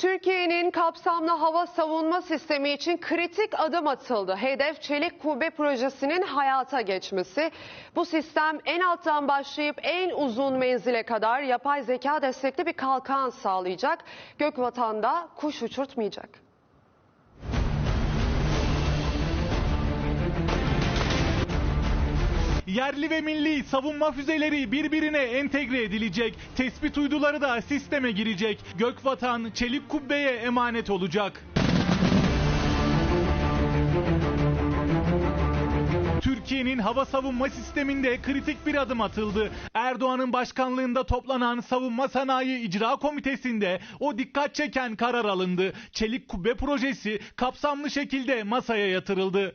Türkiye'nin kapsamlı hava savunma sistemi için kritik adım atıldı. Hedef Çelik Kubbe projesinin hayata geçmesi. Bu sistem en alttan başlayıp en uzun menzile kadar yapay zeka destekli bir kalkan sağlayacak. Gökvatan'da kuş uçurtmayacak. Yerli ve milli savunma füzeleri birbirine entegre edilecek. Tespit uyduları da sisteme girecek. Gökvatan çelik kubbeye emanet olacak. Türkiye'nin hava savunma sisteminde kritik bir adım atıldı. Erdoğan'ın başkanlığında toplanan Savunma Sanayi İcra Komitesi'nde o dikkat çeken karar alındı. Çelik Kubbe projesi kapsamlı şekilde masaya yatırıldı.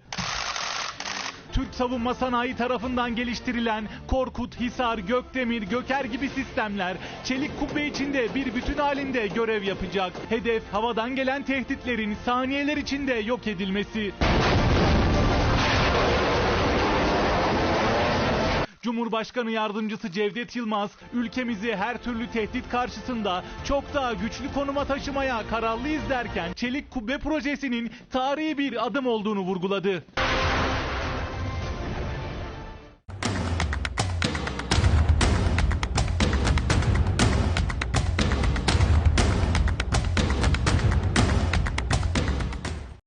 Türk savunma sanayi tarafından geliştirilen Korkut, Hisar, Gökdemir, Göker gibi sistemler çelik kubbe içinde bir bütün halinde görev yapacak. Hedef havadan gelen tehditlerin saniyeler içinde yok edilmesi. Cumhurbaşkanı Yardımcısı Cevdet Yılmaz, ülkemizi her türlü tehdit karşısında çok daha güçlü konuma taşımaya kararlıyız derken Çelik Kubbe projesinin tarihi bir adım olduğunu vurguladı.